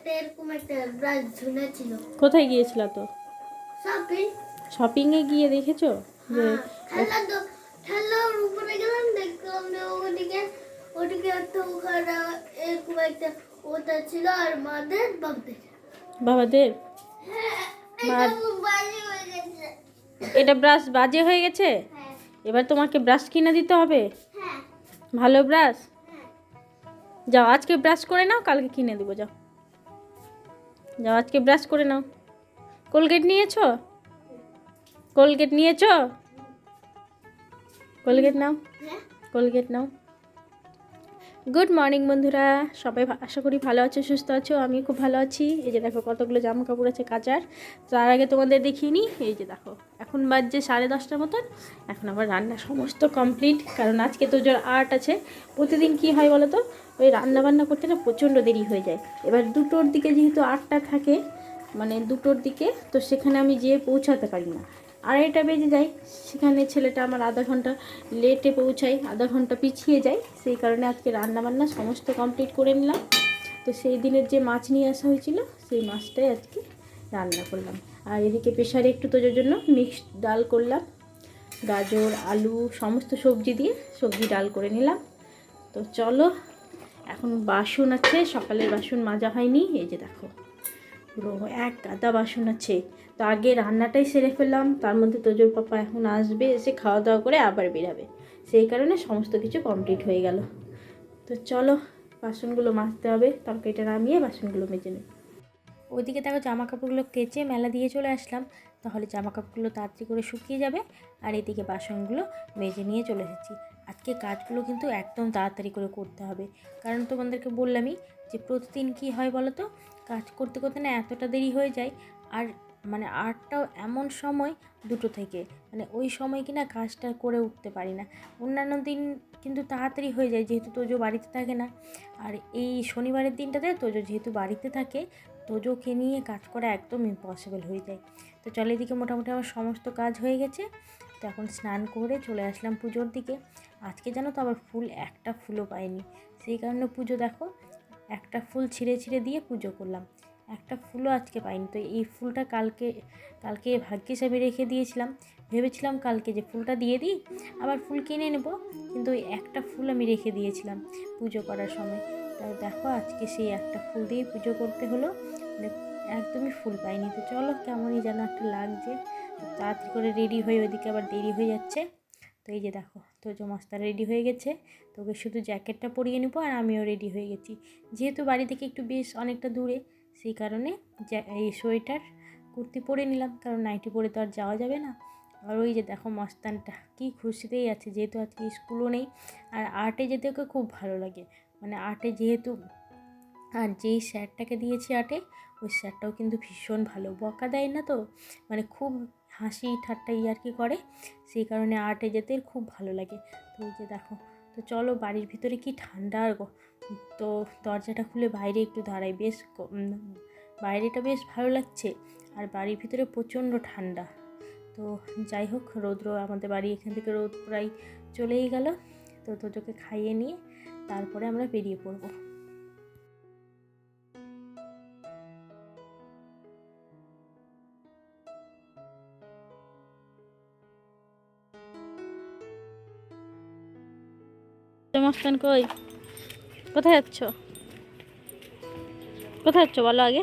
একটা এরকম একটা ব্রাশ ঝুলে ছিল। কোথায় গিয়েছিল তো? শপিং শপিংয়ে গিয়ে দেখেছ? যে খেলা তো খেলার উপরে গেলাম দেখলাম যে ওদিকে ওদিকে একটা ওখানে এরকম একটা ওটা ছিল আর মাদের বাবাদের? হ্যাঁ এটা হয়ে গেছে। এটা ব্রাশ বাজে হয়ে গেছে? হ্যাঁ। এবার তোমাকে ব্রাশ কিনে দিতে হবে? হ্যাঁ। ভালো ব্রাশ? হ্যাঁ। যাও আজকে ব্রাশ করে নাও কালকে কিনে দেবো যাও। যাও আজকে ব্রাশ করে নাও। কোলগেট নিয়েছো? কোলগেট নিয়েছো? কোলগেট নাও। হ্যাঁ। কোলগেট নাও। গুড মর্নিং বন্ধুরা। সবাই আশা করি ভালো আছো, সুস্থ আছো আমি খুব ভালো আছি। এই যে দেখো কতগুলো জামা কাপড় আছে কাচার। তার আগে তোমাদের দেখিয়ে নিই এই যে দেখো, এখন বাজছে সাড়ে দশটার মতন। এখন আবার রান্না সমস্ত কমপ্লিট কারণ আজকে তো জোর আর্ট আছে। প্রতিদিন কি হয় বলো তো ওই রান্না বান্না করতে না প্রচণ্ড দেরি হয়ে যায়। এবার দুটোর দিকে যেহেতু আটটা থাকে মানে দুটোর দিকে, তো সেখানে আমি যেয়ে পৌঁছাতে পারি না। আড়াইটা বেজে যায়। সেখানে ছেলেটা আমার আধা ঘণ্টা লেটে পৌঁছায়, আধা ঘণ্টা পিছিয়ে যায়। সেই কারণে আজকে রান্না বান্না সমস্ত কমপ্লিট করে নিলাম। তো সেই দিনের যে মাছ নিয়ে আসা হয়েছিল, সেই মাছটাই আজকে রান্না করলাম। আর এদিকে প্রেশারে একটু তোজোর জন্য মিক্সড ডাল করলাম। গাজর, আলু, সমস্ত সবজি দিয়ে সবজি ডাল করে নিলাম। তো চলো, এখন বাসন আছে, সকালের বাসন মাজা হয়নি, এই যে দেখো। পুরো এক গাদা বাসন আছে। তো আগে রান্নাটাই সেরে ফেললাম, তার মধ্যে তোজোর পাপা এখন আসবে, এসে খাওয়া দাওয়া করে আবার বেরাবে। সেই কারণে সমস্ত কিছু কমপ্লিট হয়ে গেল। তো চলো, বাসনগুলো মাজতে হবে, তরকারিটা নামিয়ে বাসনগুলো মেজে নেব। ওইদিকে দেখো জামা কাপড়গুলো কেচে মেলা দিয়ে চলে আসলাম। তাহলে জামা কাপড়গুলো তাড়াতাড়ি করে শুকিয়ে যাবে, আর এদিকে বাসনগুলো মেজে নিয়ে চলে এসেছি। আজকে কাজগুলো কিন্তু একদম তাড়াতাড়ি করে করতে হবে। কারণ তোমাদেরকে বললামই যে প্রতিদিন কি হয় বলো তো? কাজ করতে করতে না এতটা দেরি হয়ে যায়। আর মানে আটটাও এমন সময় দুটো থেকে মানে ওই সময় কিনা কাজটা করে উঠতে পারি না। অন্যান্য দিন কিন্তু তাড়াতাড়ি হয়ে যায়, যেহেতু তোজো বাড়িতে থাকে না। আর এই শনিবারের দিনটাতে তোজো যেহেতু বাড়িতে থাকে, তোজোকে নিয়ে কাজ করা একদম ইম্পসিবল হয়ে যায়। তো চলে এদিকে মোটামুটি আমার সমস্ত কাজ হয়ে গেছে। তো এখন স্নান করে চলে আসলাম পুজোর দিকে। আজকে জানো তো আবার ফুল একটা ফুলও পাইনি। সেই কারণে পুজো দেখো, একটা ফুল ছিঁড়ে ছিঁড়ে দিয়ে পুজো করলাম। একটা ফুলও আজকে পাইনি। তো এই ফুলটা কালকে কালকে ভাগ্যিস আমি রেখে দিয়েছিলাম। ভেবেছিলাম কালকে যে ফুলটা দিয়ে দিই, আবার ফুল কিনে নেব। কিন্তু ওই একটা ফুল আমি রেখে দিয়েছিলাম পুজো করার সময়। তাই দেখো আজকে সেই একটা ফুল দিয়ে পুজো করতে হলো। একদমই ফুল পাইনি। তো চলো কেমনই যেন একটা লাগছে। তাড়াতাড়ি করে রেডি হয়ে ওইদিকে আবার দেরি হয়ে যাচ্ছে। তো এই যে দেখো তো মাস্টার রেডি হয়ে গেছে। তোকে শুধু জ্যাকেটটা পরিয়ে নেব আর আমিও রেডি হয়ে গেছি। যেহেতু বাড়ি থেকে একটু বেশ অনেকটা দূরে সেই কারণে এই সোয়েটার কুর্তি পরে নিলাম, কারণ নাইটি পরে তো আর যাওয়া যাবে না। আর ওই যে দেখো মস্তানটা, কি খুশিতেই আছে, যেহেতু আজকে স্কুলও নেই। আর আর্টে যেতে ওকে খুব ভালো লাগে। মানে আর্টে যেহেতু, আর যেই স্যারটাকে দিয়েছি আর্টে, ওই স্যারটাও কিন্তু ভীষণ ভালো। বকা দেয় না তো মানে খুব হাসি ঠাট্টা ইয়ার্কি করে, সেই কারণে আর্টে যেতে খুব ভালো লাগে। তো ওই যে দেখো তো চলো বাড়ির ভিতরে কি ঠান্ডা আর তো দরজাটা খুলে বাইরে একটু দাঁড়াই। বেশ বাইরেটা বেশ ভালো লাগছে আর বাড়ির ভিতরে প্রচণ্ড ঠান্ডা। তো যাই হোক, রৌদ্র আমাদের বাড়ি এখান থেকে রোদ প্রায় চলেই গেল। তো তোজোকে খাইয়ে নিয়ে তারপরে আমরা বেরিয়ে পড়ব। মস্তান কই? কোথায় যাচ্ছ? কোথায় যাচ্ছ বলো আগে।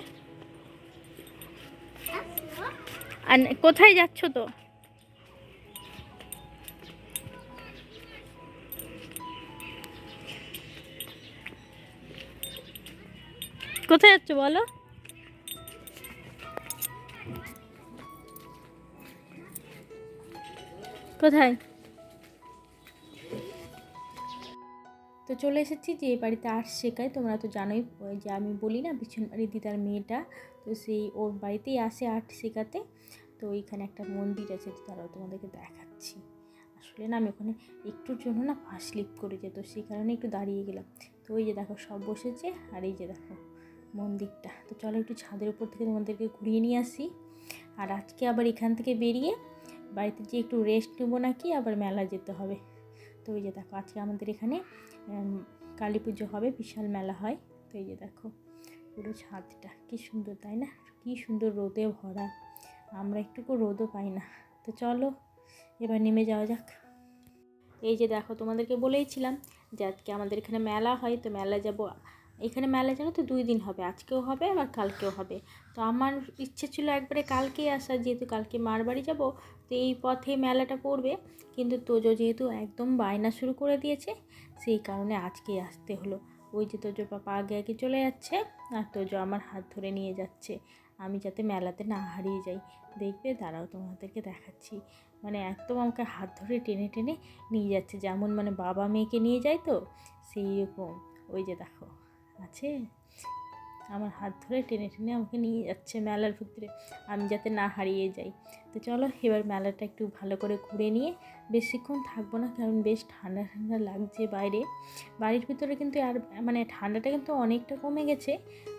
আর কোথায় যাচ্ছ তো? কোথায় যাচ্ছ বলো? কোথায়? চলে এসেছি যে এই বাড়িতে আর্ট শেখায়। তোমরা তো জানোই যে আমি বলি না পিছন বাড়ির দিদার মেয়েটা। তো সেই ওর বাড়িতেই আসে আর্ট শেখাতে। তো এইখানে একটা মন্দির আছে, তো তারাও তোমাদেরকে দেখাচ্ছি। আসলে না, আমি ওখানে একটুর জন্য না পা স্লিপ করে যেত সেই কারণে একটু দাঁড়িয়ে গেলাম। তো ওই যে দেখো, সব বসেছে, আর এই যে দেখো, মন্দিরটা। তো চলো একটু ছাদের উপর থেকে তোমাদেরকে ঘুরিয়ে নিয়ে আসি। আর আজকে আবার এখান থেকে বেরিয়ে বাড়িতে যে একটু রেস্ট নেব নাকি, আবার মেলা যেতে হবে। তো ওই যে দেখো, আজকে আমাদের এখানে কালী পুজো হবে, বিশাল মেলা হয়। তো এই যে দেখো, পুরো ছাদটা, কী সুন্দর, তাই না? কী সুন্দর রোদে ভরা। আমরা একটুকু রোদও পাই না। তো চলো, এবার নেমে যাওয়া যাক। এই যে দেখো, তোমাদেরকে বলেইছিলাম যে আজকে আমাদের এখানে মেলা হয়, তো মেলা যাব এখানে মেলা জানো তো দুই দিন হবে, আজকেও হবে আবার কালকেও হবে। তো আমার ইচ্ছে ছিল একবারে কালকেই আসা, যেহেতু কালকে মার বাড়ি যাব, তো এই পথে মেলাটা পড়বে। কিন্তু তোজো যেহেতু একদম বায়না শুরু করে দিয়েছে, সেই কারণে আজকেই আসতে হলো। ওই যে তোজোর পাপা আগে আগে চলে যাচ্ছে আর তোজো আমার হাত ধরে নিয়ে যাচ্ছে। আমি যাতে মেলাতে না হারিয়ে যাই। দেখবে, দাঁড়াও তোমাদেরকে দেখাচ্ছি। মানে একদম আমাকে হাত ধরে টেনে টেনে নিয়ে যাচ্ছে। যেমন মানে বাবা মেয়েকে নিয়ে যায় তো সেই রকম ওই যে দেখো। আছে? আমার হাত ধরে টেনে টেনে আমাকে নিয়ে যাচ্ছে মেলার ভিতরে। আমি যাতে না হারিয়ে যাই। তো চলো, এবার মেলাটা একটু ভালো করে ঘুরে নিয়ে বেশিক্ষণ থাকব না, কারণ বেশ ঠান্ডা ঠান্ডা লাগছে বাইরে। বাড়ির ভিতরে কিন্তু আর মানে ঠান্ডাটা কিন্তু অনেকটা কমে গেছে।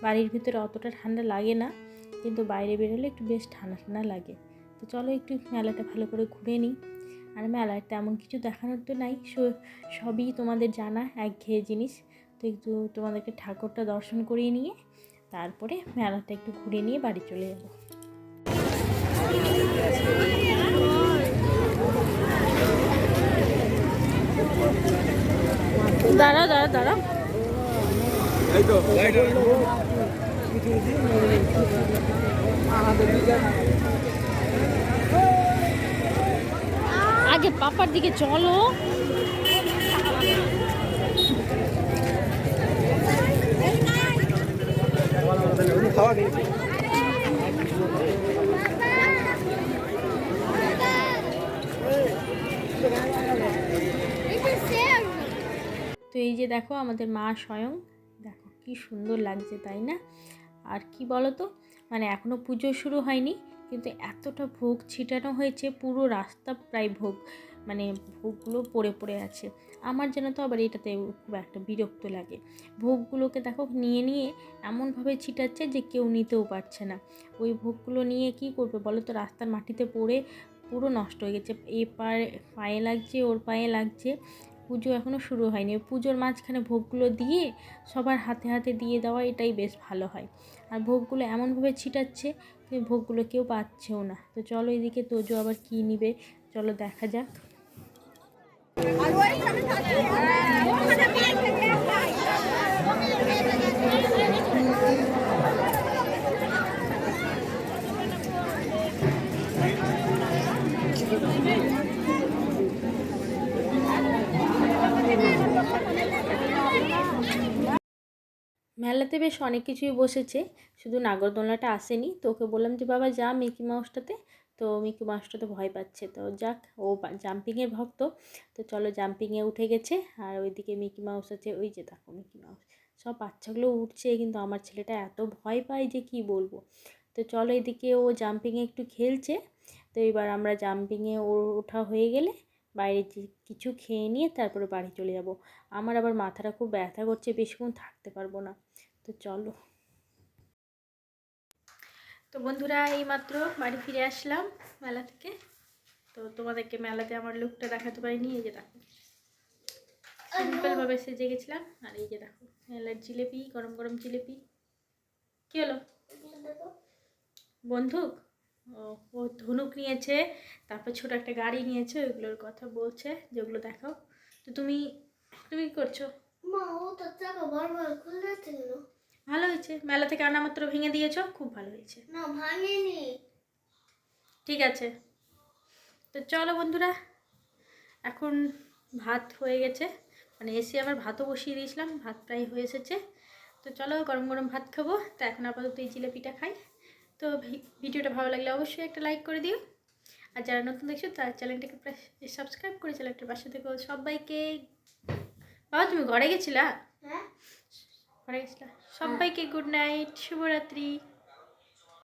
বাড়ির ভিতরে অতটা ঠান্ডা লাগে না, কিন্তু বাইরে বেরোলে একটু বেশ ঠান্ডা ঠান্ডা লাগে। তো চলো, একটু মেলাটা ভালো করে ঘুরে নিই। আর মেলায় তেমন কিছু দেখানোর তো নাই সবই তোমাদের জানা, একঘেয়ে জিনিস। তো একটু তোমাদেরকে ঠাকুরটা দর্শন করিয়ে নিয়ে তারপরে মেলাটা একটু ঘুরে নিয়ে বাড়ি চলে যাব। দাঁড়া দাঁড়া দাঁড়া। আগে পাপার দিকে চলো এটা শেয়ার তো এই যে দেখো, আমাদের মা স্বয়ং। দেখো, কি সুন্দর লাগছে, তাই না? আর কি বলো তো মানে এখনও পুজো শুরু হয়নি, কিন্তু এতটা ভোগ ছিটানো হয়েছে, পুরো রাস্তা প্রায় ভোগ। মানে ভোগগুলো পড়ে পড়ে আছে। আমার যেন তো আবার এটাতে খুব একটা বিরক্ত লাগে। ভোগগুলোকে দেখো নিয়ে নিয়ে এমনভাবে ছিটাচ্ছে যে কেউ নিতেও পারছে না। ওই ভোগগুলো নিয়ে কি করবে বলো তো? রাস্তার মাটিতে পড়ে পুরো নষ্ট হয়ে গেছে। এ পায়ে পায়ে লাগছে, ওর পায়ে লাগছে। পুজো এখনও শুরু হয়নি। পুজোর মাঝখানে ভোগগুলো দিয়ে সবার হাতে হাতে দিয়ে দেওয়া এটাই বেশ ভালো হয়। আর ভোগগুলো এমনভাবে ছিটাচ্ছে ভোগগুলো কেউ পাচ্ছেও না। তো চলো এদিকে তোজো আবার কী নিবে? চলো দেখা যাক। মেলাতে বেশ অনেক কিছুই বসেছে, শুধু নাগরদোলনাটা আসেনি। তো ওকে বললাম যে, বাবা, যা মিকি মাউসটাতে তো মিকি মাউসটাতে ভয় পাচ্ছে। তো যাক, ও জাম্পিংয়ের ভক্ত। তো চলো জাম্পিংয়ে উঠে গেছে। আর ওইদিকে মিকি মাউস আছে, ওই যে দেখো মিকি মাউস। সব বাচ্চাগুলো উঠছে, কিন্তু আমার ছেলেটা এত ভয় পায় যে কি বলব। তো চলো এদিকে ও জাম্পিংয়ে একটু খেলছে। তো এবার আমরা জাম্পিংয়ে ওর ওঠা হয়ে গেলে বাইরে কিছু খেয়ে নিয়ে তারপরে বাড়ি চলে যাব। আমার আবার মাথাটা খুব ব্যথা করছে, বেশিক্ষণ থাকতে পারব না। তো চলো। তো বন্ধুরা, এইমাত্র বাড়ি ফিরে আসলাম মেলা থেকে। তো তোমাদেরকে মেলাতে আমার লুকটা দেখাতে পারিনি, এই যে দেখো। সিম্পলভাবে সেজে গেছিলাম, আর এই যে দেখো, মেলার জিলেপি, গরম গরম জিলেপি। কী হলো? বন্দুক ও ও ধনুক নিয়েছে, তারপর ছোট একটা গাড়ি নিয়েছে, ওইগুলোর কথা বলছে, যেগুলো দেখাও। তো তুমি তুমি কি করছ? মা, ও ভালো হয়েছে। মেলা থেকে আনা মাত্র ভেঙে দিয়েছ? খুব ভালো হয়েছে। না ভাঙেনি। ঠিক আছে। তো চলো বন্ধুরা এখন ভাত হয়ে গেছে। মানে এসে আবার ভাতও বসিয়ে দিয়েছিলাম ভাত প্রায় হয়ে এসেছে। তো চলো গরম গরম ভাত খাব। তো এখন আপাতত এই জিলাপিটা খাই। তো ভিডিওটা ভালো লাগলে অবশ্যই একটা লাইক করে দিও। আর যারা নতুন দেখছ তার চ্যানেলটাকে সাবস্ক্রাইব করে চ্যানেলটার পাশে থেকো সবাইকে। বাবা তুমি ঘরে গেছিলা? হ্যাঁ। সবাইকে গুড নাইট শুভরাত্রি